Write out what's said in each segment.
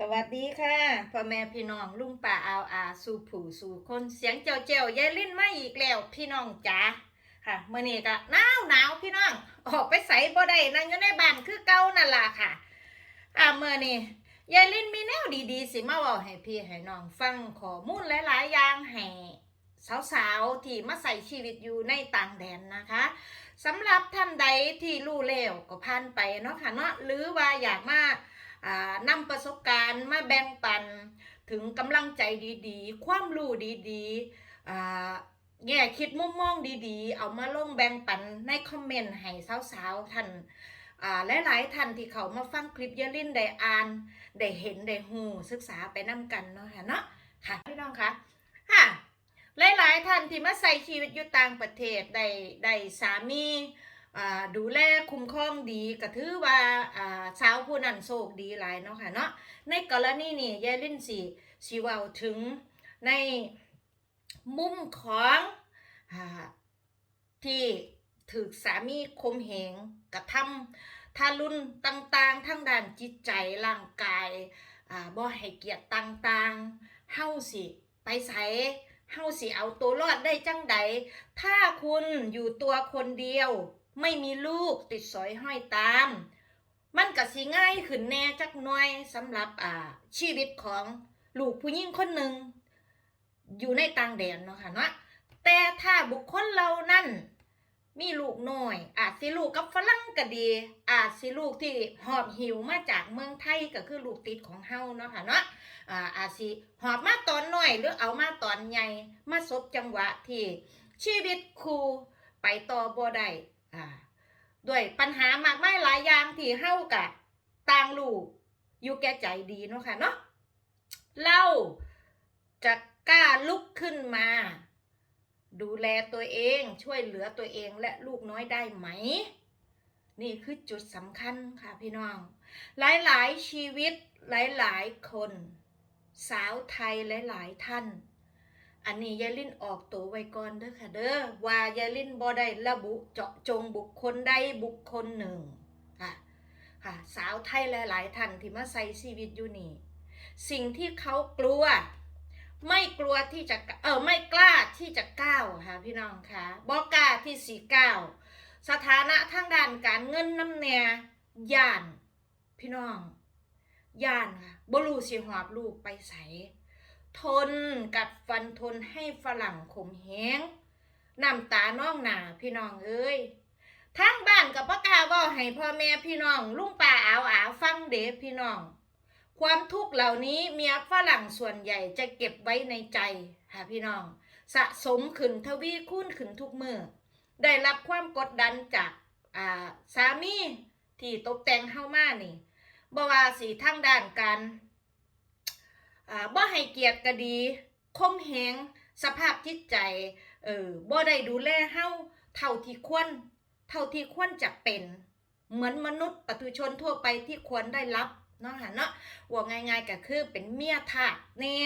สวัสดีค่ะพ่อแม่พี่น้องลุงป่าอาวอาสู่ผู้สู่คนเสียงเจ้าเจ้ายายลิ้นมาอีกแล้ว พี่น้องจ๋าค่ะเมื่อนี้ก็หนาวหนาวพี่น้อง ออกไปใส่บ่ได้นั่งอยู่ในบ้านคือเก่านั่นล่ะค่ะอ่าเมื่อนี้ยายลิ้นมีแนวดีๆ สิมาเว้าให้พี่ให้น้องฟังข้อมูลหลายๆอย่างให้สาวๆที่มาใส่ชีวิตอยู่ในต่างแดนนะคะสำหรับท่านใดที่รู้แล้วก็ผ่านไปเนาะค่ะเนาะหรือว่าอยากมาอ่า นำประสบการณ์มาแบ่งปันถึงกำลังใจดีๆ ความรู้ดีๆแง่คิดมุมมองดีๆ เอามาลงแบ่งปันในคอมเมนต์ให้สาวๆท่านหลายๆท่านที่เขามาฟังคลิปเยลินได้อ่านได้เห็นได้หูศึกษาไปนํกันเนาะค่ะเนาะค่ะพี่น้องคะค่ะหลายๆท่านที่มาใส่ชีวิตอยู่ต่างประเทศได้ได้สามี ดูแลคุ้มครองดีก็ถือว่าอ่าสาวผู้นั้นโชคดีหลายเนาะค่ะเนาะในกรณีนี้ยายลินสิสิเว้าถึงในมุมของอที่ถูกสามีคมเหงกระทำทารุณต่างๆทั้งด้านจิตใจร่างกายบ่ให้เกียรติต่างๆเฮาสิไปไสเฮาสิเอาตัวรอดได้จังใดถ้าคุณอยู่ตัวคนเดียว ไม่มีลูกติดสอยห้อยตาม มันก็สิง่ายขึ้นแน่จักหน่อยสำหรับอ่าชีวิตของลูกผู้หญิงคนหนึ่งอยู่ในต่างแดนเนาะค่ะเนาะแต่ถ้าบุคคลเรานั่นมีลูกน้อย อาจสิลูกกับฝรั่งก็ดี อาจสิลูกที่หอบหิวมาจากเมืองไทยก็คือลูกติดของเฮาเนาะค่ะเนาะอ่าอาจสิหอบมาตอนน้อยหรือเอามาตอนใหญ่มาสบจังหวะที่ชีวิตครูไปต่อบ่ได้ อ่าด้วยปัญหามากมายหลายอย่างที่เฮากะต่างลูกอยู่แก่ใจดีเนาะค่ะเนาะเราจะกล้าลุกขึ้นมา ดูแลตัวเองช่วยเหลือตัวเองและลูกน้อยได้ไหม นี่คือจุดสำคัญค่ะพี่น้อง หลายๆชีวิตหลายๆคน สาวไทยหลายๆท่าน อันนี้ยายลินออกตัวไว้ก่อนเด้อค่ะ เด้อว่ายายลินบ่ได้ระบุเจาะจงบุคคลใดบุคคลหนึ่งค่ะค่ะสาวไทยหลาย ๆท่านที่มาใส่ชีวิตอยู่นี่สิ่งที่เขากลัว ไม่กลัวที่จะเออไม่กล้าที่จะก้าวค่ะพี่น้องค่ะบอกกล้าที่สีก้าวสถานะทางด้านการเงินน้ำแน่ย่าน พี่น้องย่านค่ะบ่รู้สิหอบลูกไปใส ทนกัดฟันทนให้ฝรั่งขมแหงน้ำตาน้องหนาพี่น้องเอ้ยทางบ้านกับปกล้าว่าให้พ่อแม่พี่น้อง ลุงป่าอาวอาฟังเด้พี่น้อง ความทุกข์เหล่านี้เมียฝรั่งส่วนใหญ่จะเก็บไว้ในใจค่ะพี่น้อง สะสมขึ้นทวีคูณขึ้นทุกมือได้รับความกดดันจากอ่าสามีที่ตกแต่งเฮามานี่บ่ว่าสีทางด้านการ บ่ให้เกียรติก็ดีคมเหงสภาพจิตใจเออบ่ได้ดูแลเฮาเท่าที่ควรเท่าที่ควรจะเป็น เหมือนมนุษย์ปุถุชนทั่วไปที่ควรได้รับเนาะค่ะเนาะว่าง่ายๆก็คือเป็นเมียทาสแน่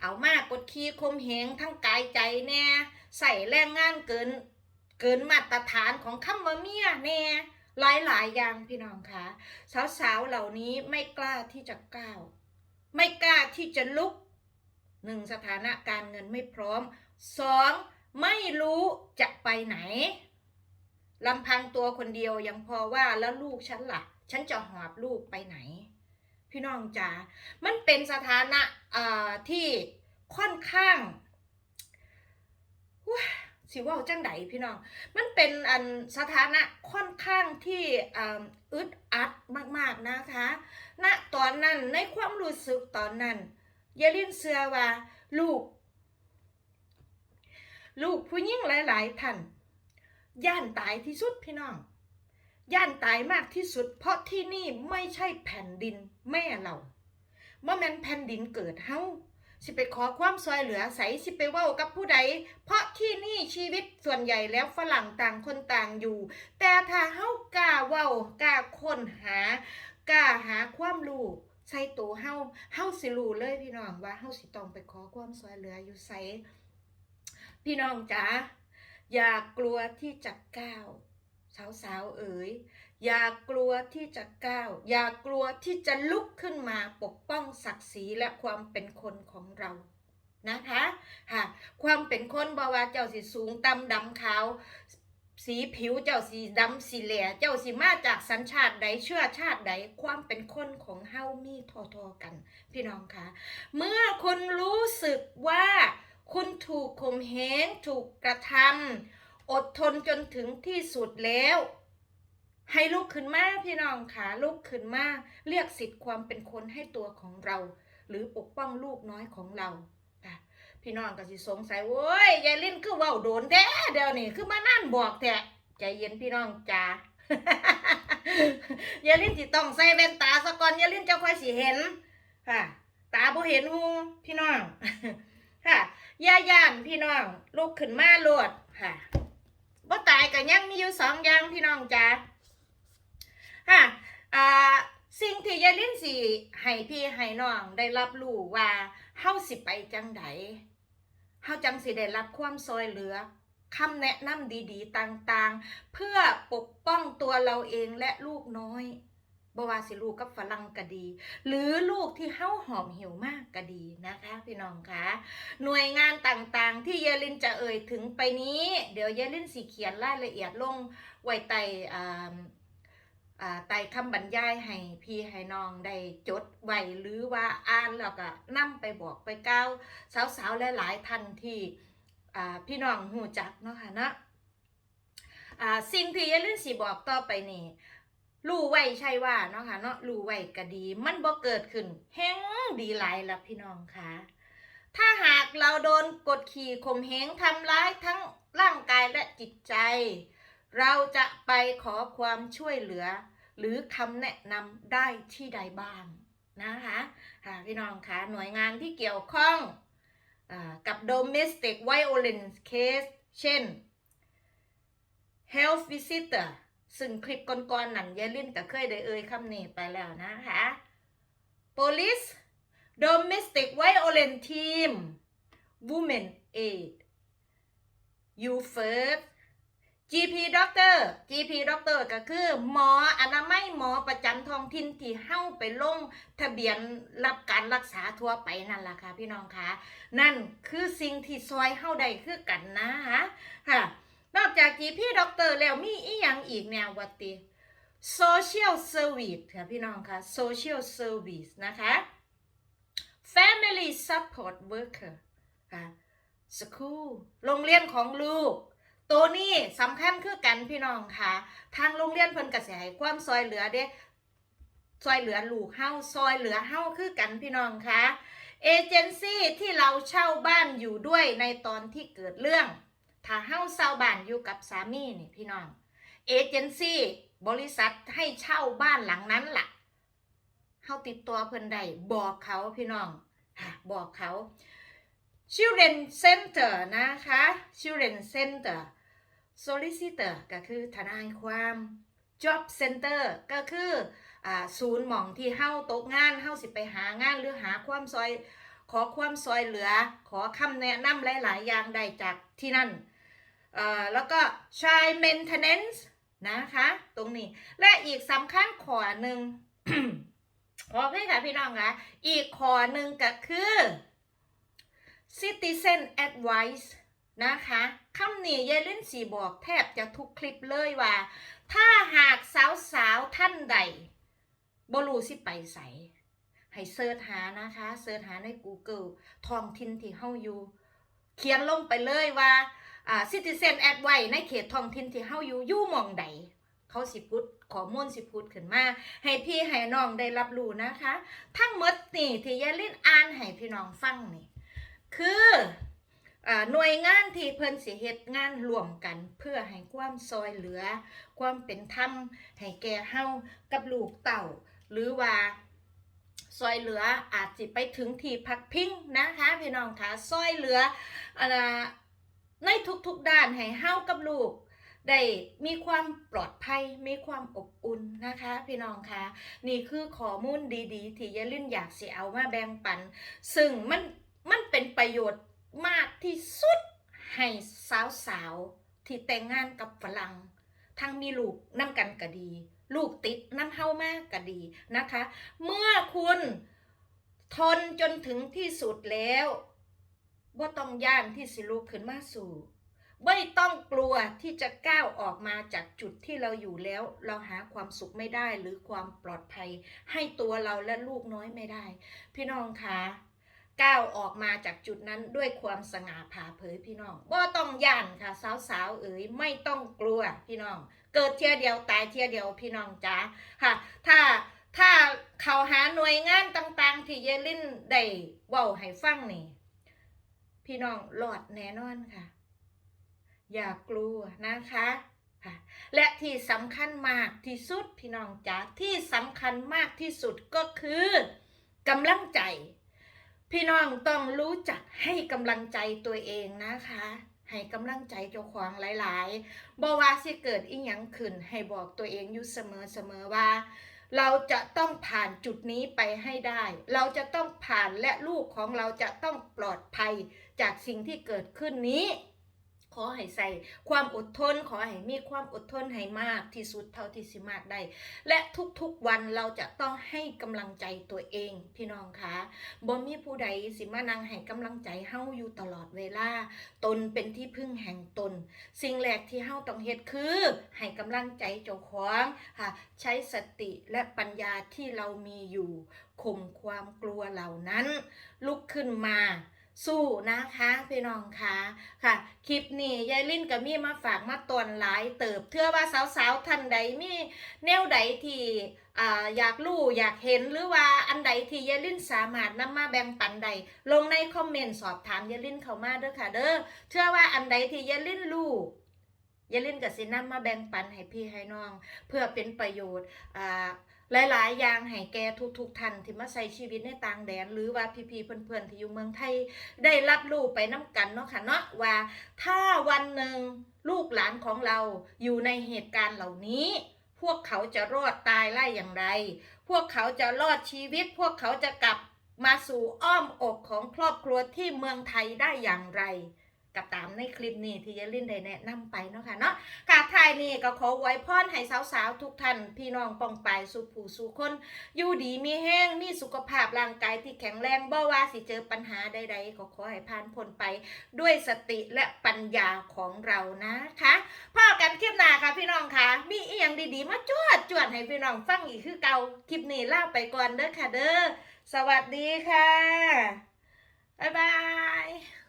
เอามากดขี่คมเหงทั้งกายใจแน่ใส่แรงงานเกินเกินมาตรฐานของคำว่าเมียแน่หลายๆอย่างพี่น้องคะสาวๆเหล่านี้ไม่กล้าที่จะก้าว ไม่กล้าที่จะลุกหนึ่งสถานะการเงินไม่พร้อมสองไม่รู้จะไปไหนลำพังตัวคนเดียวยังพอว่าแล้วลูกฉันล่ะ ฉันจะหอบลูกไปไหน พี่น้องจ๋ามันเป็นสถานะอ่าที่ค่อนข้างว้า สิว่าจังไดพี่น้อง มันเป็นอันสถานะค่อนข้างที่อึดอัดมากๆนะคะณตอนนั้นในความรู้สึกตอนนั้นยายลินเสือว่าลูก ลูกผู้หญิงหลาย ๆ ท่านย่านตายที่สุดพี่น้อง ย่านตายมากที่สุด เพราะที่นี่ไม่ใช่แผ่นดินแม่เราเมื่อแม่นแผ่นดินเกิดเฮา สิไปขอความช่วยเหลือใสสิไปเว้ากับผู้ใด เพราะที่นี่ชีวิตส่วนใหญ่แล้วฝรั่งต่างคนต่างอยู่ แต่ถ้าเฮากล้าเว้ากล้าค้นหากล้าหาความรู้ใส่ตัวเฮาเฮาสิรู้เลยพี่น้องว่าเฮาสิต้องไปขอความช่วยเหลืออยู่ไสพี่น้องจ๋าอย่ากลัวที่จะก้าว สาวๆเอ๋ยอย่ากลัวที่จะก้าว อย่ากลัวที่จะลุกขึ้นมาปกป้องศักดิ์ศรีและความเป็นคนของเรานะคะค่ะความเป็นคนบว่าเจ้าสิสูงต่ำดำขาว สีผิวเจ้าสีดำสีเหล่เจ้าสิมาจากสัญชาติใดเชื่อชาติใดความเป็นคนของเฮามีทอๆกัน พี่น้องคะเมื่อคุณรู้สึกว่าคุณถูกข่มเหงถูกกระทำ อดทนจนถึงที่สุดแล้ว ให้ลุกขึ้นมาพี่น้องคะลุกขึ้นมาเรียกสิทธิ์ความเป็นคนให้ตัวของเรา หรือปกป้องลูกน้อยของเราอะพี่น้องก็สิสงสัยโว้ยยายลิ้นคือว้าโดนแท้เดี๋ยวนี้คือมานั่นบอกแท้ใจเย็นพี่น้องจ้ายายลิ้นสิต้องใส่แว่นตาซะก่อนยายลิ้นจะค่อยสิเห็นค่ะ ตาบ่เห็นหูพี่น้องค่ะย่าย่านพี่น้องลุกขึ้นมาโลดค่ะ บ่ตายกันยังมีอยู่สองอย่างพี่น้องจ้าฮะอ่าสิ่งที่ยายลิ้นสิให้พี่ให้น้องได้รับรู้ว่าเฮาสิไปจังไดเฮาจังสิได้รับความซอยเหลือคำแนะนำดีๆ ต่างๆ เพื่อปกป้องตัวเราเองและลูกน้อย บว่าสิลูกกับฝรั่งก็ดี หรือลูกที่เฮาหอมหิวมากก็ดีนะคะ พี่น้องคะหน่วยงานต่างๆ ที่เยลินจะเอ่ยถึงไปนี้ เดี๋ยวเยลินสิเขียนรายละเอียดลงไว้ใต้อ่าอ่าใต้คำบรรยายให้พี่ให้น้องได้จดไว้หรือว่าอ่านแล้วก็นำไปบอกไปกล่าวสาวๆหลายๆท่านที่พี่น้องหูจักเนาะค่ะนะสิ่งที่เยลินสิบอกต่อไปนี่ รู้ไว้ใช่ว่าเนาะค่ะเนาะรู้ไว้ก็ดี มันบ่เกิดขึ้นแฮงดีหลายละพี่น้องค่ะ ถ้าหากเราโดนกดขี่ข่มเหงทำร้ายทั้งร่างกายและจิตใจ เราจะไปขอความช่วยเหลือ หรือคำแนะนำได้ที่ใดบ้างนะคะค่ะพี่น้องคะหน่วยงานที่เกี่ยวข้องอกับ domestic violence case เช่น health visitor ซึ่งคลิปก่อนๆนั่นยายลินก็เคยได้เอ่ยคำนี้ไปแล้วนะคะ police domestic violence team women aid you first GP doctor GP doctor ก็คือหมออนามัยหมอประจำท้องถิ่นที่เฮ้าไปลงทะเบียนรับการรักษาทั่วไปนั่นแหละค่ะพี่น้องคะนั่นคือสิ่งที่ซอยเฮ้าได้คือกันนะคะ ค่ะนอกจาก GP ด็อกเตอร์แล้วมีอีหยังอีกแนววัติ Social Service ค่ะพี่น้องคะ Social Service นะคะ Family Support Worker ค่ะ School โรงเรียนของลูก ตัวนี้สำคัญคือกันพี่น้องค่ะ ทางโรงเรียนเพิ่นก็สิให้ความซอยเหลือเด้ซอยเหลือลูกเฮาซอยเหลือเฮาคือกันพี่น้องค่ะเอเจนซี่ที่เราเช่าบ้านอยู่ด้วยในตอนที่เกิดเรื่อง ถ้าเฮ้าเช่าบ้านอยู่กับสามีนี่พี่น้อง เอเจนซี่บริษัทให้เช่าบ้านหลังนั้นล่ะเฮาติดตัวเพิ่นได้บอกเขาพี่น้อง บอกเขา Children Center นะคะ Children Center Solicitor ก็คือทนายความ Job Center ก็คืออศูนย์หม่องที่เฮาตกงานเฮาสิไปหางานหรือหาความซอย ขอความซอยเหลือ ขอคำแนะนำหลาย ๆ อย่างได้จากที่นั่น เอ่อแล้วก็ child maintenance นะคะ ตรงนี้ และอีกสำคัญขอหนึ่งขอให้ค่ะพี่น้องคะอีกขอหนึ่งก็คือ citizen advice นะคะคำนี้ยายเล่นสีบอกแทบจะทุกคลิปเลยว่า ถ้าหากสาวๆท่านใดบรูสิไปใสให้เสิร์ชหานะคะ เสิร์ชหาใน Google ทองถิ่นที่เฮาอยู่ เขียนลงไปเลยว่า อ่า citizen ad ไว้ในเขตท้องถิ่นที่เฮาอยู่อยู่หมองใดเขาสิพุดขอมูลสิพุดขึ้นมา ให้พี่ให้น้องได้รับรู้นะคะ ทั้งหมดนี่ที่ยายลินอ่านให้พี่น้องฟังนี่คืออหน่วยงานที่เพิ่นสิเฮ็ดงานร่วมกัน เพื่อให้ความซอยเหลือ ความเป็นธรรมให้แก่เฮากับลูกเต่า หรือว่าซอยเหลืออาจจะไปถึงที่พักพิงนะคะพี่น้องคะซอยเหลืออ่า ในทุกๆด้านให้เฮากับลูกได้มีความปลอดภัยมีความอบอุ่นนะคะ พี่น้องคะนี่คือข้อมูลดีๆ ที่ยาลินอยากสิเอามาแบ่งปัน ซึ่งมันมันเป็นประโยชน์มากที่สุดให้สาวๆ ที่แต่งงานกับฝรั่งทั้งมีลูกนํกันก็ดี ลูกติดน้ำเฮามากก็ดีนะคะ เมื่อคุณทนจนถึงที่สุดแล้ว ว่าต้องย่านที่สิลุกขึ้นมาสู่ไม่ต้องกลัวที่จะก้าวออกมาจากจุดที่เราอยู่แล้ว เราหาความสุขไม่ได้หรือความปลอดภัย ให้ตัวเราและลูกน้อยไม่ได้ พี่น้องคะก้าวออกมาจากจุดนั้นด้วยความสง่าผ่าเผยพี่น้องบ่ต้องย่านค่ะสาวๆเอ๋ยไม่ต้องกลัวพี่น้อง เกิดเทียเดียวตายเทียเดียวพี่น้องจ๋าค่ะ ถ้าถ้าเขาหาหน่วยงานต่างๆ ที่เยลินได้เว้าให้ฟังนี่ พี่น้องรอดแน่นอนค่ะ อย่ากลัวนะคะค่ะและที่สำคัญมากที่สุดพี่น้องจ๋าที่สำคัญมากที่สุดก็คือกำลังใจ พี่น้องต้องรู้จักให้กำลังใจตัวเองนะคะ ให้กำลังใจเจ้าของหลายๆบ่ว่าสิเกิดอีหยังขึ้นให้บอกตัวเองอยู่เสมอๆว่า เราจะต้องผ่านจุดนี้ไปให้ได้ เราจะต้องผ่านและลูกของเราจะต้องปลอดภัยจากสิ่งที่เกิดขึ้นนี้ ขอให้ใส่ความอดทน ขอให้มีความอดทนให้มากที่สุดเท่าที่สิมากได้ และทุกๆวันเราจะต้องให้กำลังใจตัวเอง พี่น้องคะบ่มีผู้ใดสิมานั่งให้กำลังใจเฮาอยู่ตลอดเวลา ตนเป็นที่พึ่งแห่งตน สิ่งแรกที่เฮาต้องเฮ็ดคือให้กำลังใจเจ้าของค่ะใช้สติและปัญญาที่เรามีอยู่ข่มความกลัวเหล่านั้น ลุกขึ้นมา สู้นะคะพี่น้องคะค่ะ คลิปนี้ยายลิ้นกับมี่มาฝากมาตอนหลายเติบเทื่อว่าสาวๆท่านใดมีแนวใดที่อ่าอยากรู้อยากเห็นหรือว่าอันใดที่ยายลิ้นสามารถนำมาแบ่งปันใด ลงในคอมเมนต์สอบถามยายลิ้นเข้ามาเด้อค่ะ เด้อเชื่อว่าอันใดที่ยายลิ้นรู้ยายลิ้นกับสินำมาแบ่งปันให้พี่ให้น้อง เพื่อเป็นประโยชน์อ่า หลาย ๆ อย่างให้แกทุกๆท่านที่มาใช้ชีวิตในต่างแดน หรือว่าพี่ๆเพื่อนๆที่อยู่เมืองไทยได้รับรู้ไปน้ำกันเนาะค่ะเนาะว่าถ้าวันหนึ่งลูกหลานของเราอยู่ในเหตุการณ์เหล่านี้พวกเขาจะรอดตายไล่อย่างไร พวกเขาจะรอดชีวิต พวกเขาจะกลับมาสู่อ้อมอกของครอบครัวที่เมืองไทยได้อย่างไร กับตามในคลิปนี้ที่ยายลินได้แนะนำไปเนาะค่ะเนาะค่ะทายนี้ก็ขอไว้พรให้สาวๆทุกท่านพี่น้องปองไปสู่ผู้สู่คน อยู่ดีมีแห้งมีสุขภาพร่างกายที่แข็งแรงบ่ว่าสิเจอปัญหาใด ๆ ก็ขอให้ผ่านพ้นไปด้วยสติและปัญญาของเรานะคะพ่อกันคลิปหน้าค่ะพี่น้องค่ะ มีอีหยังดีๆมาจวดจวดให้พี่น้องฟังอีกคือเก่าคลิปนี้ลาไปก่อนเด้อค่ะเด้อสวัสดีค่ะบ๊ายบาย